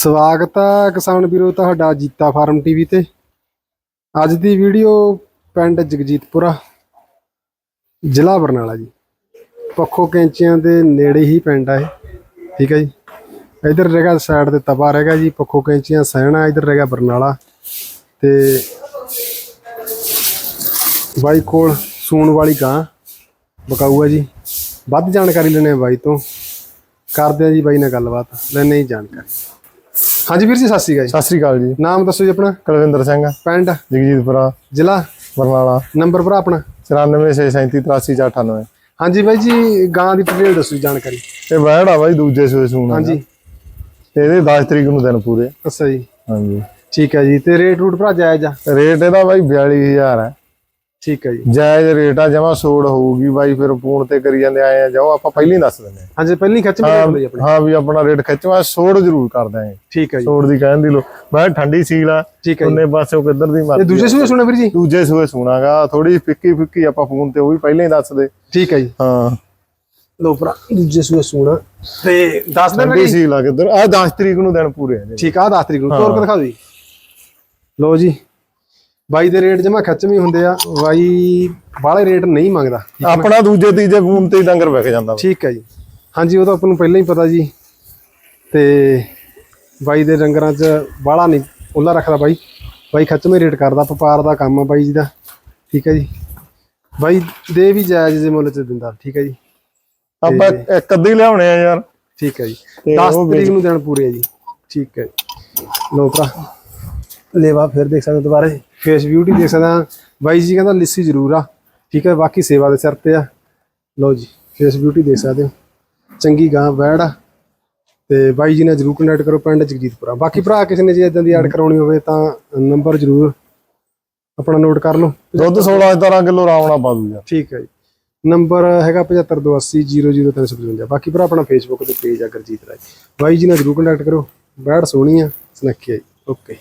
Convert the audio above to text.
ਸਵਾਗਤ ਹੈ ਕਿਸਾਨ ਵੀਰੋ ਤੁਹਾਡਾ ਜੀਤਾ ਫਾਰਮ ਟੀਵੀ ਤੇ। ਅੱਜ ਦੀ ਵੀਡੀਓ ਪਿੰਡ ਜਗਜੀਤਪੁਰਾ, ਜ਼ਿਲ੍ਹਾ ਬਰਨਾਲਾ ਜੀ। ਪੱਖੋ ਕੈਂਚੀਆਂ ਦੇ ਨੇੜੇ ਹੀ ਪਿੰਡ ਆ ਇਹ, ਠੀਕ ਹੈ ਜੀ। ਇਧਰ ਰਹੇਗਾ ਸਾਈਡ ਤੇ ਤਪਾ ਰਹੇਗਾ ਜੀ, ਪੱਖੋ ਕੈਂਚੀਆਂ ਸਹਿਣਾ ਇਧਰ ਰਹੇਗਾ ਬਰਨਾਲਾ। ਤੇ ਬਾਈ ਕੋਲ ਸੂਣ ਵਾਲੀ ਗਾਂ ਬਕਾਊ ਹੈ ਜੀ। ਵੱਧ ਜਾਣਕਾਰੀ ਲੈਣੇ ਆ ਬਾਈ ਤੋਂ। ਕਰਦੇ ਆ ਜੀ ਬਾਈ ਨਾਲ ਗੱਲਬਾਤ, ਲੈਣੇ ਹੀ ਜਾਣਕਾਰੀ। ਹਾਂਜੀ ਵੀਰ ਜੀ ਸਤਿ ਸ਼੍ਰੀ ਅਕਾਲ ਜੀ। ਸਤਿ ਸ੍ਰੀ ਅਕਾਲ ਜੀ। ਨਾਮ ਦੱਸੋ ਜੀ ਆਪਣਾ। ਕੁਲਵਿੰਦਰ ਸਿੰਘ। ਪਿੰਡ? ਜਗਜੀਤਪੁਰਾ ਜ਼ਿਲ੍ਹਾ ਬਰਨਾਲਾ। ਨੰਬਰ ਭਰਾ ਆਪਣਾ? 9467383498 ਹਾਂਜੀ ਬਾਈ ਜੀ ਗਾਂ ਦੀ ਡਿਟੇਲ ਦੱਸੋ ਜੀ ਜਾਣਕਾਰੀ। ਇਹ ਵੈੜ ਆ ਬਾਈ ਦੂਜੇ ਸੂਏ ਸੂਣਾ ਹਾਂਜੀ। ਤੇ ਇਹਦੇ 10 ਤਰੀਕ ਨੂੰ ਦਿਨ ਪੂਰੇ। ਅੱਛਾ ਜੀ। ਹਾਂਜੀ। ਠੀਕ ਹੈ ਜੀ ਤੇ ਰੇਟ ਰੂਟ ਭਰਾ ਜਾਇਜ਼ ਆ? ਰੇਟ ਇਹਦਾ ਬਾਈ 42000 ਹੈ। ਠੀਕ ਹੈ ਜੀ। ਜਾਇਜ਼ ਰੇਟ ਆ ਜਮਾ ਸੋੜ ਹੋਊਗੀ ਬਾਈ ਫਿਰ ਫੋਨ ਤੇ ਕਰੀ ਜਾਂਦੇ ਆਏ ਆ ਜਾਓ ਆਪਾਂ ਪਹਿਲਾਂ ਹੀ ਦੱਸ ਦਿੰਦੇ ਹਾਂਜੀ ਪਹਿਲੀ ਖਿੱਚ ਮੇਰੇ ਜੀ ਆਪਣੀ। ਹਾਂ ਵੀ ਆਪਣਾ ਰੇਟ ਖਿੱਚਵਾ ਸੋੜ ਜ਼ਰੂਰ ਕਰ ਦਾਂਗੇ ਠੀਕ ਹੈ ਜੀ। ਸੋੜ ਦੀ ਕਹਿਣ ਦੀ ਲੋ ਮੈਂ ਠੰਡੀ ਸੀਲ ਆ ਉਹਨੇ ਪਾਸਿਓਂ ਕਿੱਧਰ ਦੀ ਇਹ ਮਰਜ਼ੀ ਦੂਜੇ ਸੂਏ ਸੁਣਾ ਵੀਰ ਜੀ? ਦੂਜੇ ਸੂਏ ਸੁਣਾਗਾ ਥੋੜੀ ਫਿੱਕੀ ਫਿੱਕੀ ਆਪਾਂ ਫੋਨ ਤੇ ਉਹ ਵੀ ਪਹਿਲਾਂ ਹੀ ਦੱਸ ਦੇ। ਠੀਕ ਹੈ ਜੀ। ਹਾਂ। ਲੋ ਭਰਾ ਦੂਜੇ ਸੂਏ ਸੁਣਾ। ਤੇ ਦੱਸ ਦੇਣਾ ਠੰਡੀ ਸੀਲ ਆ ਕਿੱਧਰ? ਆ 10 ਤਰੀਕ ਨੂੰ ਦਿਨ ਪੂਰੇ ਆ ਠੀਕ ਆ 10 ਤਰੀਕ ਨੂੰ। ਤੋਰ ਕੇ ਦਿਖਾ ਜੀ? ਲੋ ਜੀ। ਬਾਈ ਦੇ ਰੇਟ ਜਮਾ ਖੱਚਵੀਂ ਹੁੰਦੇ ਆ ਬਾਈ ਬਾਹਲੇ ਰੇਟ ਨਹੀਂ ਮੰਗਦਾ ਆਪਣਾ ਦੂਜੇ ਤੀਜੇ ਫੋਨ ਤੇ ਹੀ ਡੰਗਰ ਵਿਕ ਜਾਂਦਾ। ਠੀਕ ਹੈ ਜੀ। ਹਾਂਜੀ ਉਹ ਤਾਂ ਆਪਾਂ ਨੂੰ ਪਹਿਲਾਂ ਹੀ ਪਤਾ ਜੀ। ਤੇ ਬਾਈ ਦੇ ਡੰਗਰਾਂ 'ਚ ਬਾਹਲਾ ਨਹੀਂ ਉਹਲਾ ਰੱਖਦਾ ਬਾਈ। ਬਾਈ ਖੱਚਵੇਂ ਰੇਟ ਕਰਦਾ ਵਪਾਰ ਦਾ ਕੰਮ ਆ ਬਾਈ ਜੀ ਦਾ ਠੀਕ ਹੈ ਜੀ। ਬਾਈ ਦੇ ਵੀ ਜਾਇਜ਼ ਦੇ ਮੁੱਲ 'ਚ ਦਿੰਦਾ ਠੀਕ ਹੈ ਜੀ। ਆਪਾਂ ਇੱਕ ਅੱਧੀ ਲਿਆਉਣੇ ਆ ਯਾਰ। ਠੀਕ ਹੈ ਜੀ। ਤੇ 10 ਉਹ ਤਰੀਕ ਨੂੰ ਦਿਨ ਪੂਰੇ ਆ ਜੀ। ਠੀਕ ਹੈ ਜੀ। ਭਰਾ। ਲੇਵਾ ਫਿਰ ਦੇਖ ਸਕਦੇ ਦੁਬਾਰੇ। ਫੇਸ ਬਿਊਟੀ ਦੇਖ ਸਕਦੇ ਬਾਈ ਜੀ ਕਹਿੰਦਾ ਲਿੱਸੀ ਜ਼ਰੂਰ ਆ। ਠੀਕ ਹੈ ਬਾਕੀ ਸੇਵਾ ਦੇ ਸਿਰ ਤੇ ਆ। ਲਓ ਜੀ ਫੇਸ ਬਿਊਟੀ ਦੇਖ ਸਕਦੇ ਹੋ। ਚੰਗੀ ਗਾਂ ਵੈੜ ਆ। ਤੇ ਬਾਈ ਜੀ ਨਾਲ ਜਰੂਰ ਕੰਟੈਕਟ ਕਰੋ ਪਿੰਡ ਜਗਜੀਤਪੁਰਾ। ਬਾਕੀ ਭਰਾ ਕਿਸੇ ਨੇ ਜੇ ਇਦਾਂ ਦੀ ਐਡ ਕਰਾਉਣੀ ਹੋਵੇ ਤਾਂ ਨੰਬਰ ਜਰੂਰ ਆਪਣਾ ਨੋਟ ਕਰ ਲਓ। ਦੁੱਧ 16 17 ਕਿਲੋ ਰਾਵਣਾ ਪਾ ਦੂ ਯਾਰ ਠੀਕ ਹੈ ਜੀ। ਨੰਬਰ ਹੈਗਾ 7528000355 ਬਾਕੀ ਭਰਾ ਆਪਣਾ ਫੇਸਬੁੱਕ ਤੇ ਪੇਜ ਆ ਗੁਰਜੀਤ ਰਾਜ। ਬਾਈ ਜੀ ਨਾਲ ਜਰੂਰ ਕੰਟੈਕਟ ਕਰੋ। ਬੈੜ ਸੋਹਣੀ ਆ ਸੁਨੱਖੀ ਆ ਜੀ। ਓਕੇ